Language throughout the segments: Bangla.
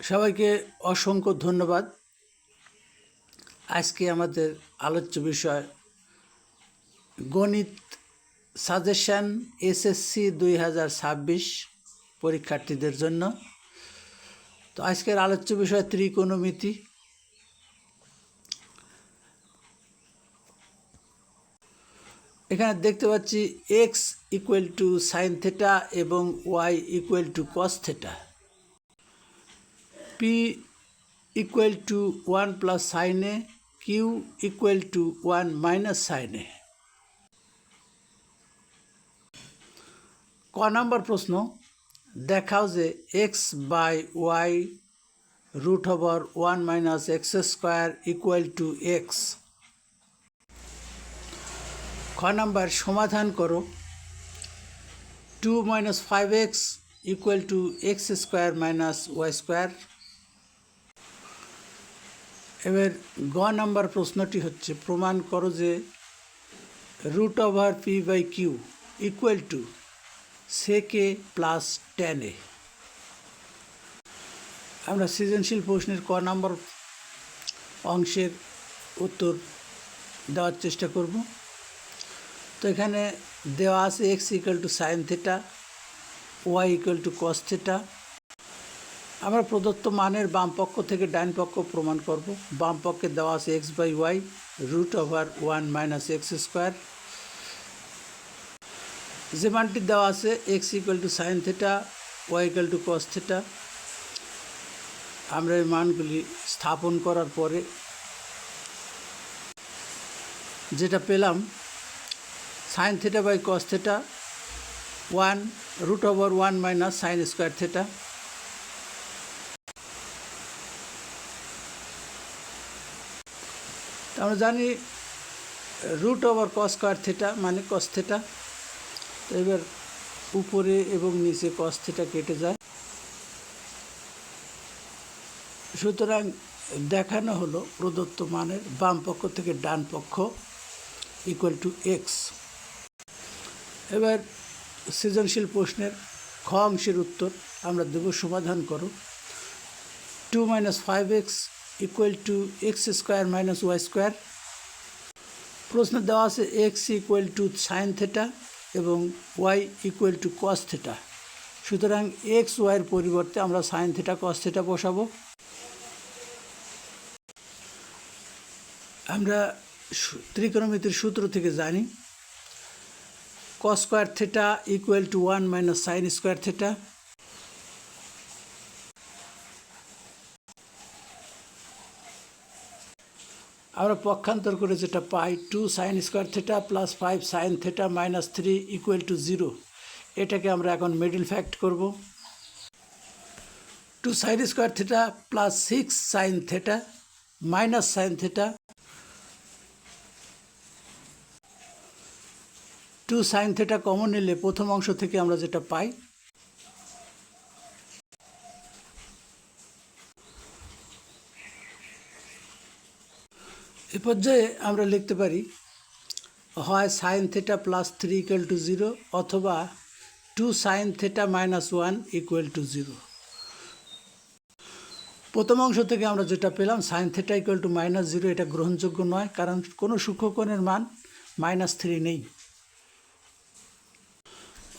সবাইকে অসংখ্য ধন্যবাদ। আজকে আমাদের আলোচ্য বিষয় গণিত সাজেশন এসএসসি দুই হাজার ছাব্বিশ পরীক্ষার্থীদের জন্য। তো আজকের আলোচ্য বিষয় ত্রিকোণমিতি। এখানে দেখতে পাচ্ছি x equal to sine theta এবং y equal to cos theta. P equal to one plus সাইনে q equal to one minus সাইনে ক নম্বর প্রশ্ন? দেখাও যে x by y root over one minus x square equal to x খ নাম্বার সমাধান করো। Two minus five x equal to x square minus y square এবার গ নাম্বার প্রশ্নটি হচ্ছে, প্রমাণ করো যে root over p by q equal to সেকে প্লাস টেন এ আমরা সৃজনশীল প্রশ্নের ক নাম্বার অংশের উত্তর দেওয়ার চেষ্টা করব। তো এখানে দেওয়া আছে x equal to sine theta y equal to cos theta আমরা প্রদত্ত মানের বাম পক্ষ থেকে ডাইন পক্ষ প্রমাণ করব। বাম পক্ষে দেওয়া আছে x by y root over one minus x square. যে মানটি দেওয়া আছে, x equal to sine theta, y equal to cos theta. আমরা এই মানগুলি স্থাপন করার পরে যেটা পেলাম, sine theta by cos theta, one root over one minus sine square theta. আমরা জানি root over cos square theta মানে কস থেটা তো এবার উপরে এবং নিচে কস থেটা কেটে যায়। সুতরাং দেখানো হলো প্রদত্ত মানের বাম পক্ষ থেকে ডান পক্ষ ইকুয়াল টু এক্স এবার সৃজনশীল প্রশ্নের খ অংশের উত্তর আমরা দেব সমাধান করো। Two minus five x equal to x square minus y square প্রশ্ন দেওয়া আছে x equal to sine theta এবং y equal to cos theta সুতরাং এক্স ওয়াইয়ের পরিবর্তে আমরা সাইন থেটা কস থেটা বসাবো। আমরা ত্রিকোণমিতির সূত্র থেকে জানি cos square theta equal to one minus sine square theta আমরা পক্ষান্তর করে যেটা পাই two sine square theta plus five sine theta minus three equal to zero এটাকে আমরা এখন মিডিল ফ্যাক্ট করব। Two sine square theta plus six sine theta minus sine theta two sine theta common নিলে প্রথম অংশ থেকে আমরা যেটা পাই এ পর্যায়ে আমরা লিখতে পারি, হয় sine theta plus three equal to zero অথবা two sine theta minus one equal to zero প্রথম অংশ থেকে আমরা যেটা পেলাম sine theta equal to minus zero এটা গ্রহণযোগ্য নয়, কারণ কোনো সূক্ষ্মকোণের মান মাইনাস থ্রি নেই।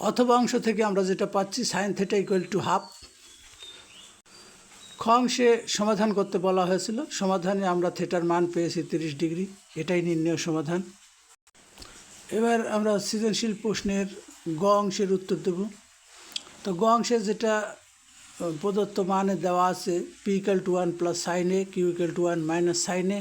অথবা অংশ থেকে আমরা যেটা পাচ্ছি sine theta equal to half অংশে সমাধান করতে বলা হয়েছিল। সমাধানে আমরা থেটার মান পেয়েছি তিরিশ ডিগ্রি। এটাই নির্ণয় সমাধান। এবার আমরা সৃজনশীল প্রশ্নের গ অংশের উত্তর দেব। তো গ অংশে যেটা প্রদত্ত মানে দেওয়া আছে p equal to one plus সাইনে q equal to one minus সাইনে